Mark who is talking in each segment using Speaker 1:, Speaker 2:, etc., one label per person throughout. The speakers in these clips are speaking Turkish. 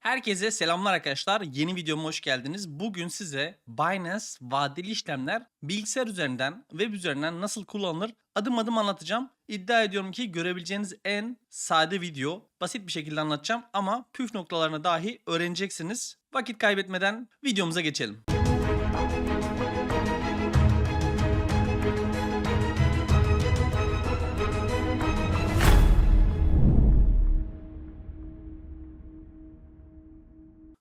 Speaker 1: Herkese selamlar arkadaşlar. Yeni videoma hoş geldiniz. Bugün size Binance vadeli işlemler bilgisayar üzerinden, web üzerinden nasıl kullanılır adım adım anlatacağım. İddia ediyorum ki görebileceğiniz en sade video. Basit bir şekilde anlatacağım ama püf noktalarını dahi öğreneceksiniz. Vakit kaybetmeden videomuza geçelim.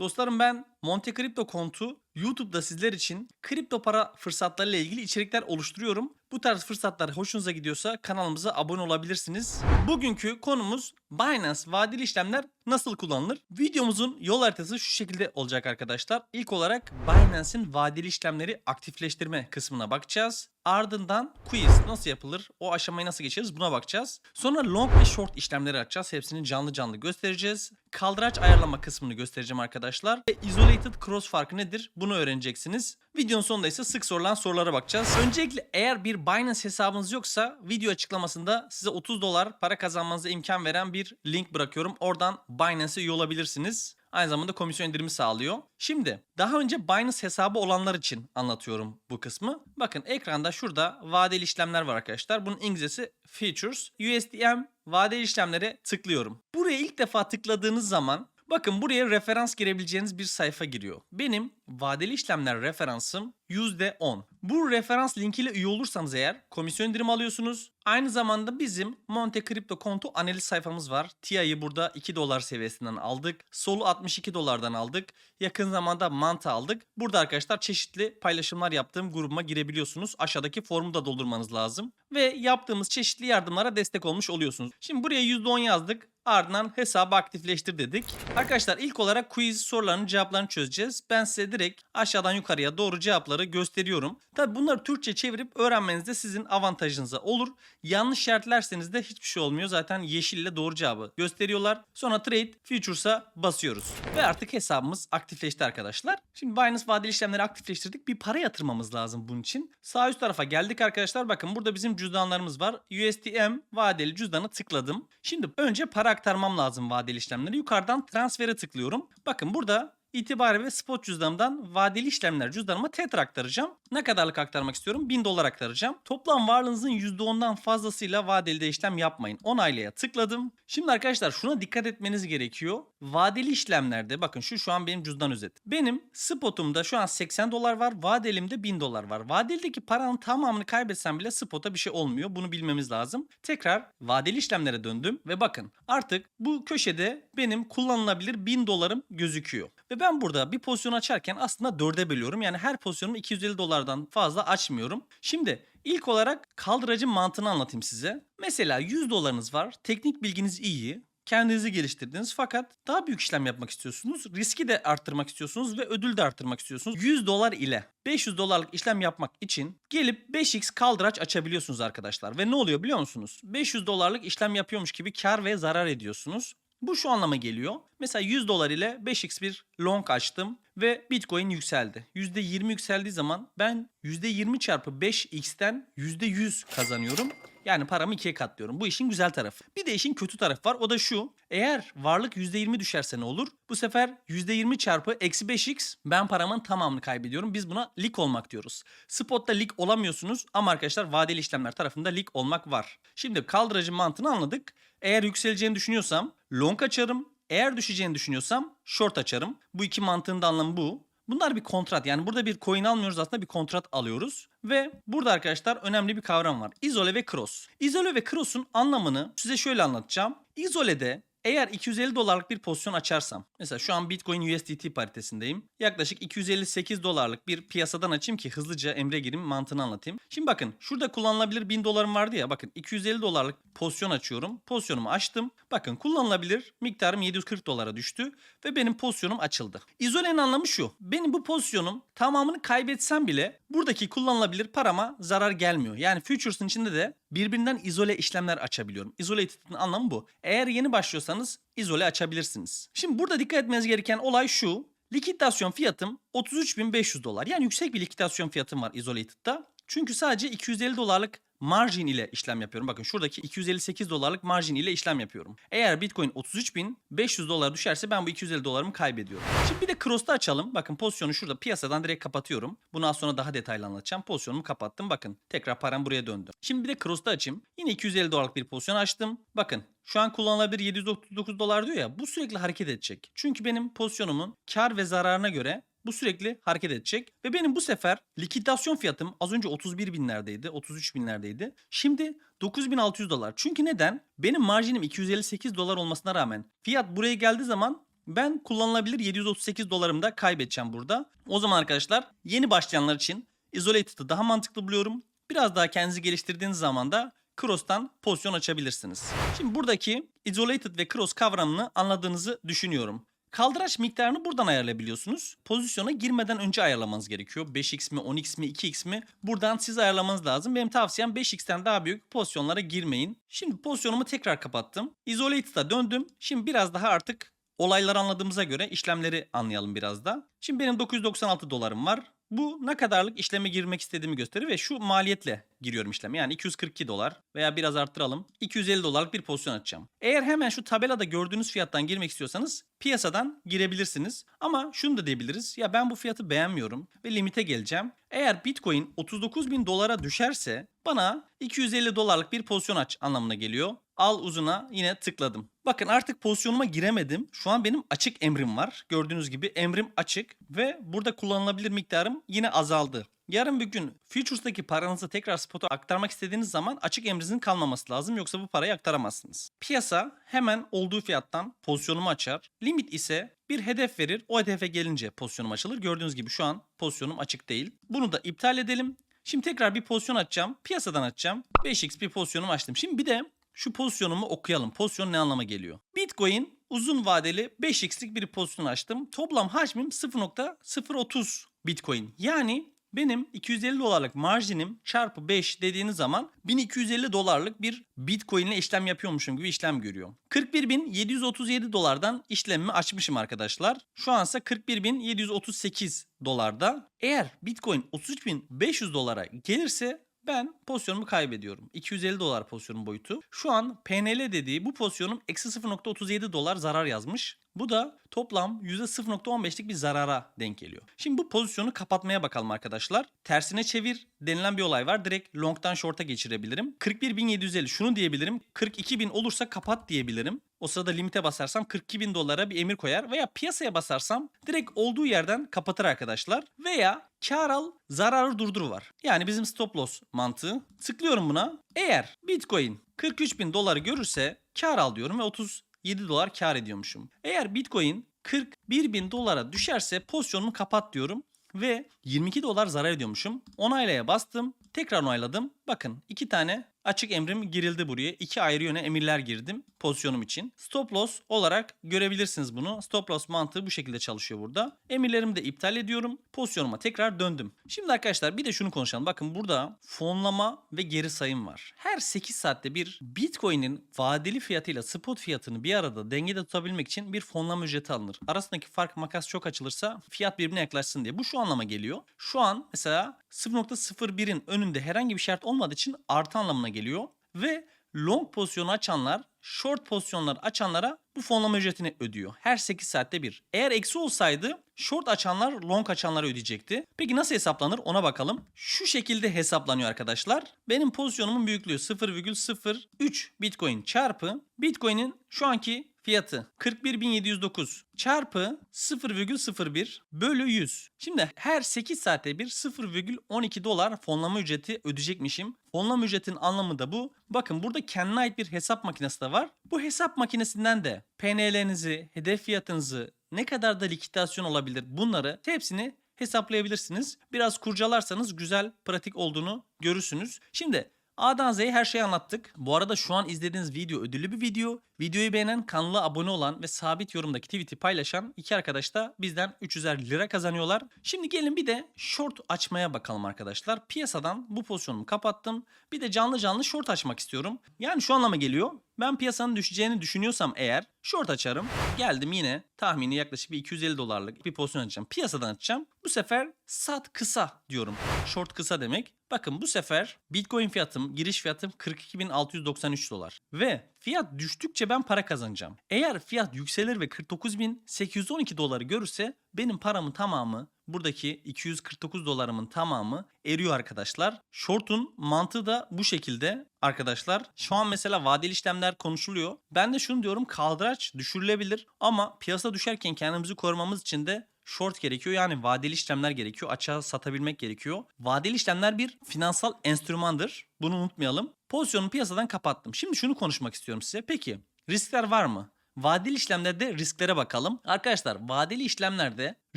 Speaker 1: Dostlarım ben Monte Crypto kontu YouTube'da sizler için kripto para fırsatlarıyla ilgili içerikler oluşturuyorum. Bu tarz fırsatlar hoşunuza gidiyorsa kanalımıza abone olabilirsiniz. Bugünkü konumuz Binance vadeli işlemler nasıl kullanılır? Videomuzun yol haritası şu şekilde olacak arkadaşlar. İlk olarak Binance'in vadeli işlemleri aktifleştirme kısmına bakacağız. Ardından quiz nasıl yapılır? O aşamayı nasıl geçeriz? Buna bakacağız. Sonra long ve short işlemleri açacağız. Hepsini canlı canlı göstereceğiz. Kaldıraç ayarlama kısmını göstereceğim arkadaşlar. Ve isolated cross farkı nedir? Bunu öğreneceksiniz. Videonun sonunda ise sık sorulan sorulara bakacağız. Öncelikle eğer bir Binance hesabınız yoksa video açıklamasında size 30 dolar para kazanmanıza imkan veren bir link bırakıyorum. Oradan Binance'e üye olabilirsiniz. Aynı zamanda komisyon indirimi sağlıyor. Şimdi daha önce Binance hesabı olanlar için anlatıyorum bu kısmı. Bakın ekranda şurada vadeli işlemler var arkadaşlar. Bunun İngilizcesi Features. USDM vadeli işlemlere tıklıyorum. Buraya ilk defa tıkladığınız zaman Bakın buraya referans girebileceğiniz bir sayfa giriyor. Benim vadeli işlemler referansım %10. Bu referans linkiyle üye olursanız eğer komisyon indirim alıyorsunuz. Aynı zamanda bizim Monte Crypto kontu analiz sayfamız var. TI'yi burada 2 dolar seviyesinden aldık. Sol'u 62 dolardan aldık. Yakın zamanda Manta aldık. Burada arkadaşlar çeşitli paylaşımlar yaptığım grubuma girebiliyorsunuz. Aşağıdaki formu da doldurmanız lazım. Ve yaptığımız çeşitli yardımlara destek olmuş oluyorsunuz. Şimdi buraya %10 yazdık. Ardından hesabı aktifleştir dedik. Arkadaşlar ilk olarak quiz sorularının cevaplarını çözeceğiz. Ben size direkt aşağıdan yukarıya doğru cevapları gösteriyorum. Tabi bunları Türkçe çevirip öğrenmeniz de sizin avantajınıza olur. Yanlış işaretlerseniz de hiçbir şey olmuyor. Zaten yeşille doğru cevabı gösteriyorlar. Sonra Trade Futures'a basıyoruz. Ve artık hesabımız aktifleşti arkadaşlar. Şimdi Binance vadeli işlemleri aktifleştirdik. Bir para yatırmamız lazım bunun için. Sağ üst tarafa geldik arkadaşlar. Bakın burada bizim cüzdanlarımız var. USDM vadeli cüzdanı tıkladım. Şimdi önce para aktarmam lazım vadeli işlemleri. Yukarıdan transfere tıklıyorum. Bakın burada itibari ve spot cüzdanımdan vadeli işlemler cüzdanıma Tether aktaracağım. Ne kadarlık aktarmak istiyorum? 1000 dolar aktaracağım. Toplam varlığınızın %10'dan fazlasıyla vadeli de işlem yapmayın. Onaylaya tıkladım. Şimdi arkadaşlar şuna dikkat etmeniz gerekiyor. Vadeli işlemlerde bakın şu şu an benim cüzdan özet. Benim spotumda şu an 80 dolar var. Vadelimde 1000 dolar var. Vadelideki paranın tamamını kaybetsem bile spota bir şey olmuyor. Bunu bilmemiz lazım. Tekrar vadeli işlemlere döndüm ve bakın artık bu köşede benim kullanılabilir 1000 dolarım gözüküyor. Ve ben burada bir pozisyon açarken aslında dörde bölüyorum. Yani her pozisyonumu 250 dolardan fazla açmıyorum. Şimdi ilk olarak kaldıracın mantığını anlatayım size. Mesela 100 dolarınız var. Teknik bilginiz iyi kendinizi geliştirdiniz fakat daha büyük işlem yapmak istiyorsunuz. Riski de arttırmak istiyorsunuz ve ödül de arttırmak istiyorsunuz. 100 dolar ile 500 dolarlık işlem yapmak için gelip 5x kaldıraç açabiliyorsunuz arkadaşlar. Ve ne oluyor biliyor musunuz? 500 dolarlık işlem yapıyormuş gibi kar ve zarar ediyorsunuz. Bu şu anlama geliyor. Mesela 100 dolar ile 5x bir long açtım ve Bitcoin yükseldi. %20 yükseldiği zaman ben %20 çarpı 5x'ten %100 kazanıyorum. Yani paramı ikiye katlıyorum. Bu işin güzel tarafı. Bir de işin kötü tarafı var. O da şu. Eğer varlık %20 düşerse ne olur? Bu sefer %20 çarpı eksi 5x ben paramın tamamını kaybediyorum. Biz buna lig olmak diyoruz. Spot'ta lig olamıyorsunuz ama arkadaşlar vadeli işlemler tarafında lig olmak var. Şimdi kaldırıcı mantığını anladık. Eğer yükseleceğini düşünüyorsam long açarım. Eğer düşeceğini düşünüyorsam short açarım. Bu iki mantığın da anlamı bu. Bunlar bir kontrat. Yani burada bir coin almıyoruz aslında bir kontrat alıyoruz. Ve burada arkadaşlar önemli bir kavram var. İzole ve cross. İzole ve cross'un anlamını size şöyle anlatacağım. İzolede eğer 250 dolarlık bir pozisyon açarsam, mesela şu an Bitcoin USDT paritesindeyim. Yaklaşık 258 dolarlık bir piyasadan açayım ki hızlıca emre gireyim mantığını anlatayım. Şimdi bakın şurada kullanılabilir 1000 dolarım vardı ya bakın 250 dolarlık pozisyon açıyorum. Pozisyonumu açtım. Bakın kullanılabilir miktarım 740 dolara düştü ve benim pozisyonum açıldı. İzolenin anlamı şu. Benim bu pozisyonum tamamını kaybetsem bile buradaki kullanılabilir parama zarar gelmiyor. Yani futures'ın içinde de birbirinden izole işlemler açabiliyorum. Isolated'ın anlamı bu. Eğer yeni başlıyorsanız izole açabilirsiniz. Şimdi burada dikkat etmeniz gereken olay şu. Likidasyon fiyatım 33.500 dolar. Yani yüksek bir likidasyon fiyatım var Isolated'da. Çünkü sadece 250 dolarlık margin ile işlem yapıyorum. Bakın şuradaki 258 dolarlık margin ile işlem yapıyorum. Eğer Bitcoin 33.500 dolar düşerse ben bu 250 dolarımı kaybediyorum. Şimdi bir de Cross'ta açalım. Bakın pozisyonu şurada piyasadan direkt kapatıyorum. Bunu az sonra daha detaylı anlatacağım. Pozisyonumu kapattım. Bakın tekrar param buraya döndü. Şimdi bir de Cross'ta açayım. Yine 250 dolarlık bir pozisyon açtım. Bakın şu an kullanılabilir 739 dolar diyor ya bu sürekli hareket edecek. Çünkü benim pozisyonumun kar ve zararına göre bu sürekli hareket edecek. Ve benim bu sefer likidasyon fiyatım az önce 31 binlerdeydi, 33 binlerdeydi. Şimdi 9600 dolar. Çünkü neden? Benim marjinim 258 dolar olmasına rağmen fiyat buraya geldiği zaman ben kullanılabilir 738 dolarımı da kaybedeceğim burada. O zaman arkadaşlar yeni başlayanlar için Isolated'ı daha mantıklı buluyorum. Biraz daha kendinizi geliştirdiğiniz zaman da Cross'tan pozisyon açabilirsiniz. Şimdi buradaki Isolated ve Cross kavramını anladığınızı düşünüyorum. Kaldıraç miktarını buradan ayarlayabiliyorsunuz. Pozisyona girmeden önce ayarlamanız gerekiyor. 5x mi, 10x mi, 2x mi? Buradan siz ayarlamanız lazım. Benim tavsiyem 5x'ten daha büyük pozisyonlara girmeyin. Şimdi pozisyonumu tekrar kapattım. Isolated'a döndüm. Şimdi biraz daha artık olayları anladığımıza göre işlemleri anlayalım biraz da. Şimdi benim 996 dolarım var. Bu ne kadarlık işleme girmek istediğimi gösterir ve şu maliyetle giriyorum işleme. Yani 242 dolar veya biraz arttıralım. 250 dolarlık bir pozisyon açacağım. Eğer hemen şu tabelada gördüğünüz fiyattan girmek istiyorsanız piyasadan girebilirsiniz. Ama şunu da diyebiliriz. Ya ben bu fiyatı beğenmiyorum ve limite geleceğim. Eğer Bitcoin 39 bin dolara düşerse bana 250 dolarlık bir pozisyon aç anlamına geliyor. Al uzuna yine tıkladım. Bakın artık pozisyonuma giremedim. Şu an benim açık emrim var. Gördüğünüz gibi emrim açık ve burada kullanılabilir miktarım yine azaldı. Yarın bir gün Futures'taki paranızı tekrar spot'a aktarmak istediğiniz zaman açık emrinizin kalmaması lazım yoksa bu parayı aktaramazsınız. Piyasa hemen olduğu fiyattan pozisyonumu açar. Limit ise bir hedef verir. O hedefe gelince pozisyonum açılır. Gördüğünüz gibi şu an pozisyonum açık değil. Bunu da iptal edelim. Şimdi tekrar bir pozisyon açacağım. Piyasadan açacağım. 5x bir pozisyonumu açtım. Şimdi bir de şu pozisyonumu okuyalım. Pozisyon ne anlama geliyor? Bitcoin uzun vadeli 5x'lik bir pozisyon açtım. Toplam hacmim 0.030 Bitcoin. Yani benim 250 dolarlık marjinim çarpı 5 dediğiniz zaman 1250 dolarlık bir Bitcoin ile işlem yapıyormuşum gibi işlem görüyor. 41.737 dolardan işlemimi açmışım arkadaşlar. Şu ansa 41.738 dolarda. Eğer Bitcoin 33.500 dolara gelirse ben pozisyonumu kaybediyorum. 250 dolar pozisyonun boyutu. Şu an PNL dediği bu pozisyonum eksi 0.37 dolar zarar yazmış. Bu da toplam %0.15'lik bir zarara denk geliyor. Şimdi bu pozisyonu kapatmaya bakalım arkadaşlar. Tersine çevir denilen bir olay var. Direkt long'tan short'a geçirebilirim. 41.750 şunu diyebilirim. 42.000 olursa kapat diyebilirim. O sırada limite basarsam 42.000 dolara bir emir koyar veya piyasaya basarsam direkt olduğu yerden kapatır arkadaşlar. Veya kar al zararı durdur var. Yani bizim stop loss mantığı. Tıklıyorum buna. Eğer Bitcoin 43.000 doları görürse kar al diyorum ve 30 7 dolar kar ediyormuşum. Eğer Bitcoin 41 bin dolara düşerse pozisyonumu kapat diyorum ve 22 dolar zarar ediyormuşum. Onaylaya bastım. Tekrar onayladım. Bakın iki tane açık emrim girildi buraya. İki ayrı yöne emirler girdim pozisyonum için. Stop loss olarak görebilirsiniz bunu. Stop loss mantığı bu şekilde çalışıyor burada. Emirlerimi de iptal ediyorum. Pozisyonuma tekrar döndüm. Şimdi arkadaşlar bir de şunu konuşalım. Bakın burada fonlama ve geri sayım var. Her 8 saatte bir Bitcoin'in vadeli fiyatıyla spot fiyatını bir arada dengede tutabilmek için bir fonlama ücreti alınır. Arasındaki fark makas çok açılırsa fiyat birbirine yaklaşsın diye. Bu şu anlama geliyor. Şu an mesela 0.01'in önünde herhangi bir şart olmadığı için artı anlamına geliyor. Ve long pozisyonu açanlar short pozisyonlar açanlara bu fonlama ücretini ödüyor. Her 8 saatte bir. Eğer eksi olsaydı short açanlar long açanlara ödeyecekti. Peki nasıl hesaplanır ona bakalım. Şu şekilde hesaplanıyor arkadaşlar. Benim pozisyonumun büyüklüğü 0,03 Bitcoin çarpı Bitcoin'in şu anki fiyatı 41.709 çarpı 0,01 bölü 100. Şimdi her 8 saatte bir 0,12 dolar fonlama ücreti ödeyecekmişim. Fonlama ücretin anlamı da bu. Bakın burada kendine ait bir hesap makinesi de var. Bu hesap makinesinden de PNL'nizi, hedef fiyatınızı, ne kadar da likidasyon olabilir bunları hepsini hesaplayabilirsiniz. Biraz kurcalarsanız güzel, pratik olduğunu görürsünüz. Şimdi A'dan Z'ye her şeyi anlattık. Bu arada şu an izlediğiniz video ödüllü bir video. Videoyu beğenen, kanala abone olan ve sabit yorumdaki tweet'i paylaşan iki arkadaş da bizden 300'er lira kazanıyorlar. Şimdi gelin bir de short açmaya bakalım arkadaşlar. Piyasadan bu pozisyonumu kapattım. Bir de canlı canlı short açmak istiyorum. Yani şu anlama geliyor. Ben piyasanın düşeceğini düşünüyorsam eğer short açarım. Geldim yine tahmini yaklaşık bir 250 dolarlık bir pozisyon açacağım. Piyasadan açacağım. Bu sefer sat kısa diyorum. Short kısa demek. Bakın bu sefer Bitcoin fiyatım, giriş fiyatım 42.693 dolar. Ve fiyat düştükçe ben para kazanacağım. Eğer fiyat yükselir ve 49.812 doları görürse benim paramın tamamı buradaki 249 dolarımın tamamı eriyor arkadaşlar. Short'un mantığı da bu şekilde arkadaşlar. Şu an mesela vadeli işlemler konuşuluyor. Ben de şunu diyorum kaldıraç düşürülebilir ama piyasa düşerken kendimizi korumamız için de short gerekiyor. Yani vadeli işlemler gerekiyor. Açığa satabilmek gerekiyor. Vadeli işlemler bir finansal enstrümandır. Bunu unutmayalım. Pozisyonumu piyasadan kapattım. Şimdi şunu konuşmak istiyorum size. Peki riskler var mı? Vadeli işlemlerde risklere bakalım. Arkadaşlar vadeli işlemlerde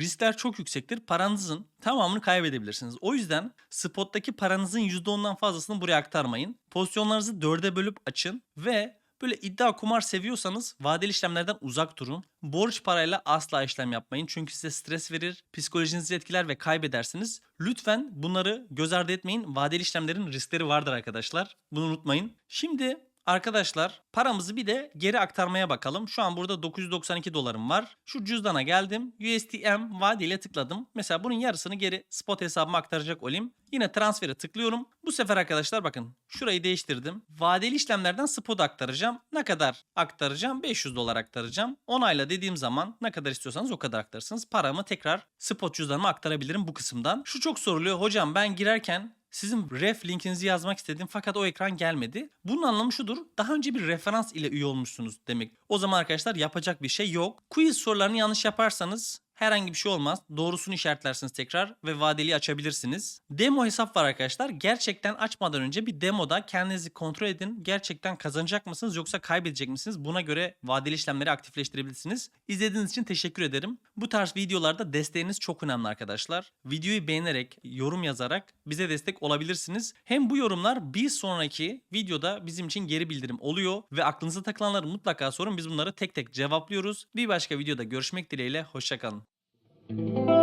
Speaker 1: riskler çok yüksektir. Paranızın tamamını kaybedebilirsiniz. O yüzden spottaki paranızın %10'dan fazlasını buraya aktarmayın. Pozisyonlarınızı dörde bölüp açın ve böyle iddia kumar seviyorsanız vadeli işlemlerden uzak durun. Borç parayla asla işlem yapmayın. Çünkü size stres verir, psikolojinizi etkiler ve kaybedersiniz. Lütfen bunları göz ardı etmeyin. Vadeli işlemlerin riskleri vardır arkadaşlar. Bunu unutmayın. Şimdi Arkadaşlar paramızı bir de geri aktarmaya bakalım. Şu an burada 992 dolarım var. Şu cüzdana geldim. USDM vadeliyle tıkladım. Mesela bunun yarısını geri spot hesabıma aktaracak olayım. Yine transfere tıklıyorum. Bu sefer arkadaşlar bakın şurayı değiştirdim. Vadeli işlemlerden spot aktaracağım. Ne kadar aktaracağım? 500 dolar aktaracağım. Onayla dediğim zaman ne kadar istiyorsanız o kadar aktarırsınız. Paramı tekrar spot cüzdanıma aktarabilirim bu kısımdan. Şu çok soruluyor. Hocam ben girerken sizin ref linkinizi yazmak istedim fakat o ekran gelmedi. Bunun anlamı şudur. Daha önce bir referans ile üye olmuşsunuz demek. O zaman arkadaşlar yapacak bir şey yok. Quiz sorularını yanlış yaparsanız herhangi bir şey olmaz. Doğrusunu işaretlersiniz tekrar ve vadeli açabilirsiniz. Demo hesap var arkadaşlar. Gerçekten açmadan önce bir demoda kendinizi kontrol edin. Gerçekten kazanacak mısınız yoksa kaybedecek misiniz? Buna göre vadeli işlemleri aktifleştirebilirsiniz. İzlediğiniz için teşekkür ederim. Bu tarz videolarda desteğiniz çok önemli arkadaşlar. Videoyu beğenerek, yorum yazarak bize destek olabilirsiniz. Hem bu yorumlar bir sonraki videoda bizim için geri bildirim oluyor ve aklınıza takılanları mutlaka sorun. Biz bunları tek tek cevaplıyoruz. Bir başka videoda görüşmek dileğiyle. Hoşçakalın. thank you